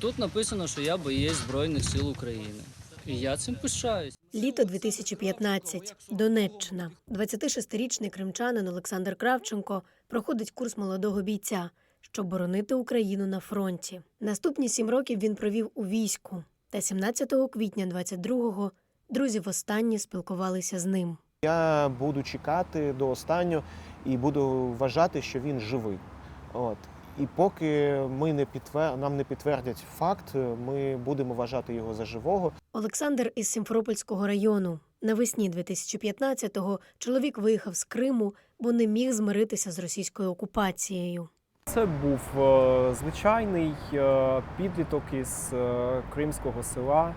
Тут написано, що я боєць Збройних сил України. І я цим пишаюсь. Літо 2015. Донеччина. 26-річний кримчанин Олександр Кравченко проходить курс молодого бійця, щоб боронити Україну на фронті. Наступні сім років він провів у війську. Та 17 квітня 22-го друзі востаннє спілкувалися з ним. Я буду чекати до останнього і буду вважати, що він живий. От. І поки ми не підтвер... нам не підтвердять факт, ми будемо вважати його за живого. Олександр із Сімферопольського району. Навесні 2015-го чоловік виїхав з Криму, бо не міг змиритися з російською окупацією. Це був е, звичайний е, підліток із е, кримського села,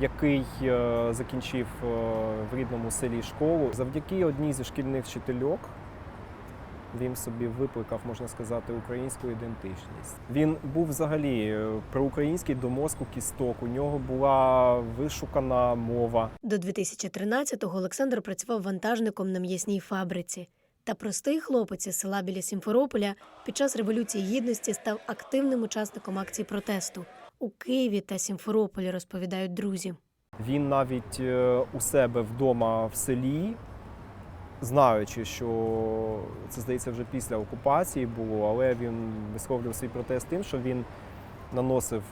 який е, закінчив е, в рідному селі школу. Завдяки одній зі шкільних вчительок він собі викликав, можна сказати, українську ідентичність. Він був взагалі е, проукраїнський до мозку кісток. У нього була вишукана мова. До 2013-го Олександр працював вантажником на м'ясній фабриці. Та простий хлопець із села біля Сімферополя під час революції гідності став активним учасником акцій протесту у Києві та Сімферополі, розповідають друзі. Він навіть е, у себе вдома в селі, знаючи, що це здається вже після окупації було, але він висловлював свій протест тим, що він наносив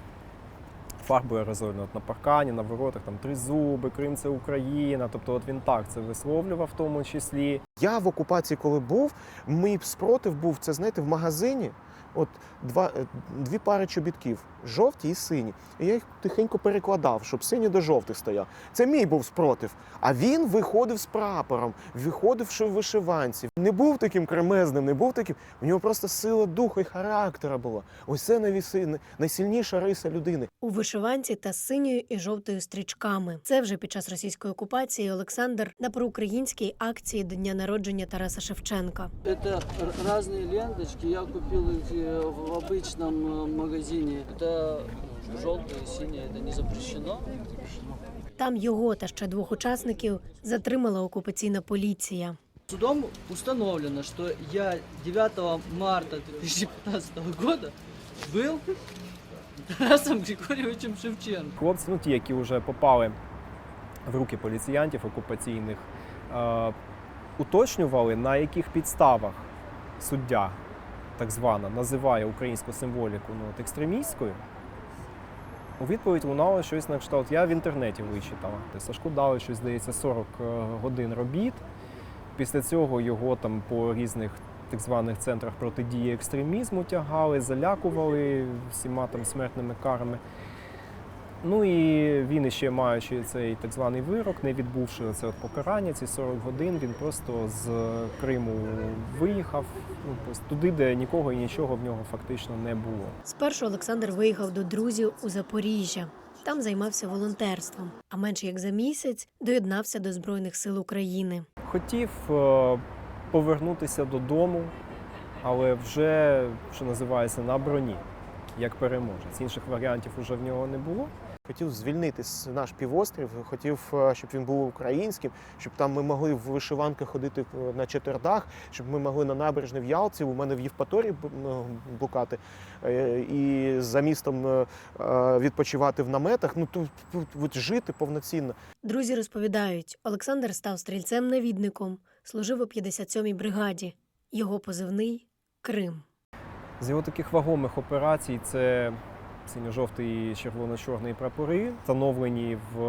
фарбу аерозольну от на паркані, на воротах там три зуби, Крим це Україна. Тобто, от він так це висловлював в тому числі. Я в окупації, коли був, мій спротив був це, знаєте, в магазині. От два, е, дві пари чобітків, жовті і сині. І я їх тихенько перекладав, щоб синій до жовтих стояв. Це мій був спротив. А він виходив з прапором, виходив в вишиванці. Не був таким кремезним, не був таким. У нього просто сила духу і характера була. Ось це найвіси- найсильніша риса людини. У вишиванці та з синьою і жовтою стрічками. Це вже під час російської окупації Олександр на проукраїнській акції до дня народження Тараса Шевченка. Это р- разные ленточки. Я купил их э, в обычном э, магазине. Это желтое и синее. Это не запрещено. Там його та ще двох учасників затримала окупаційна поліція. Судом установлено, что я 9 марта 2015 года был Тарасом Григорьевичем Шевченко. Хлопці, ну ті, які вже попали в руки поліціянтів окупаційних, е, уточнювали, на яких підставах суддя, так звана, називає українську символіку ну, от, екстремістською. У відповідь лунало щось на кшталт. Я в інтернеті вичитала. Тобто Сашку дали щось, здається, 40 е, годин робіт. Після цього його там по різних так званих центрах протидії екстремізму тягали, залякували всіма там смертними карами. Ну і він іще маючи цей так званий вирок, не відбувши це от покарання, ці 40 годин, він просто з Криму виїхав ну, просто туди, де нікого і нічого в нього фактично не було. Спершу Олександр виїхав до друзів у Запоріжжя. Там займався волонтерством, а менше як за місяць доєднався до Збройних сил України. Хотів е, повернутися додому, але вже, що називається, на броні, як переможець. Інших варіантів уже в нього не було. Хотів звільнити наш півострів, хотів, е, щоб він був українським, щоб там ми могли в вишиванках ходити е, на четвердах, щоб ми могли на набережні в Ялці, у мене в Євпаторії бу- ну, блукати, е, і за містом відпочивати в наметах. Ну тут, тут от жити повноцінно. Друзі розповідають, Олександр став стрільцем-навідником, служив у 57-й бригаді. Його позивний Крим. З його таких вагомих операцій це синьо-жовтий і червоно-чорний прапори, встановлені в,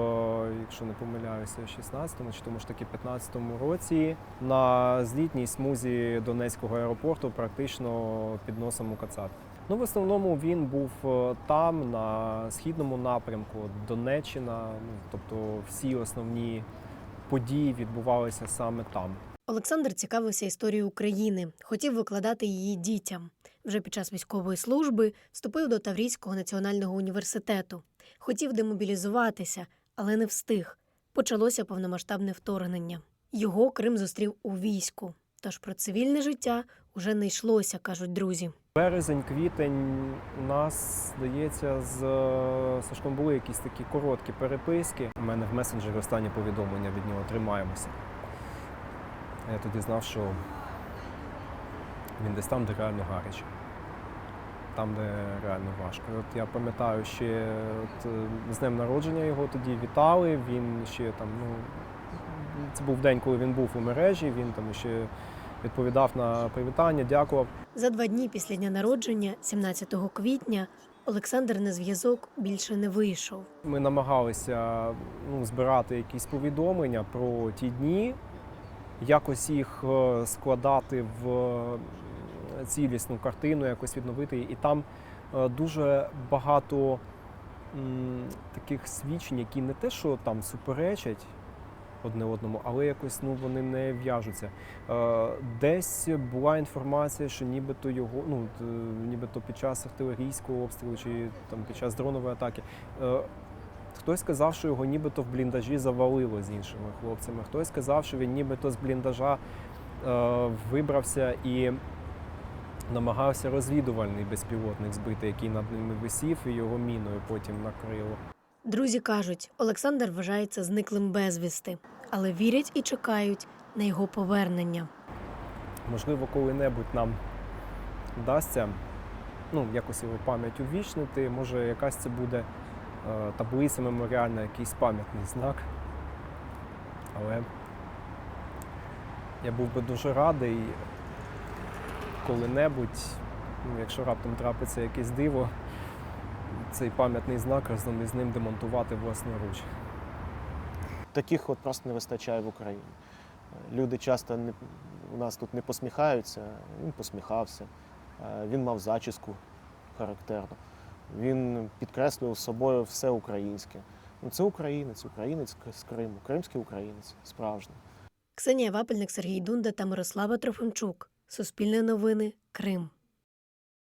якщо не помиляюся, 16-му чи тому ж таки 15-му році на злітній смузі Донецького аеропорту, практично під носом у Кацап. Ну, в основному він був е, там, на східному напрямку, Донеччина, ну, тобто всі основні події відбувалися саме там. Олександр цікавився історією України, хотів викладати її дітям. Вже під час військової служби вступив до Таврійського національного університету. Хотів демобілізуватися, але не встиг. Почалося повномасштабне вторгнення. Його Крим зустрів у війську. Тож про цивільне життя уже не йшлося, кажуть друзі. Березень, квітень нас, здається, з е, Сашком були якісь такі короткі переписки. У мене в месенджері останнє повідомлення від нього тримаємося. Я тоді знав, що він десь там, де реально гаряче. Там, де реально важко. От я пам'ятаю ще от, е, з днем народження його тоді вітали. Він ще там, ну це був день, коли він був у мережі. Він там ще відповідав на привітання, дякував. За два дні після дня народження, 17 квітня, Олександр на зв'язок більше не вийшов. Ми намагалися ну, збирати якісь повідомлення про ті дні, якось їх е, складати в цілісну картину, якось відновити. І там е, дуже багато таких свідчень, які не те, що там суперечать одне одному, але якось ну, вони не в'яжуться. Е, Десь була інформація, що нібито його, ну нібито під час артилерійського обстрілу чи там під час дронової атаки. е, Хтось сказав, що його нібито в бліндажі завалило з іншими хлопцями. Хтось сказав, що він нібито з бліндажа е, вибрався і намагався розвідувальний безпілотник збити, який над ними висів, і його міною потім накрило. Друзі кажуть, Олександр вважається зниклим безвісти, але вірять і чекають на його повернення. Можливо, коли-небудь нам вдасться ну, якось його пам'ять увічнити. Може, якась це буде е, таблиця меморіальна, якийсь пам'ятний знак. Але я був би дуже радий коли-небудь, ну, якщо раптом трапиться якесь диво, цей пам'ятний знак разом із ним демонтувати власноруч. Таких от просто не вистачає в Україні. Люди часто не, у нас тут не посміхаються, він посміхався, е, він мав зачіску характерну, він підкреслював собою все українське. Ну, це українець, українець з Криму, кримський українець, справжній. Ксенія Вапельник, Сергій Дунда та Мирослава Трофимчук. Суспільне новини. Крим.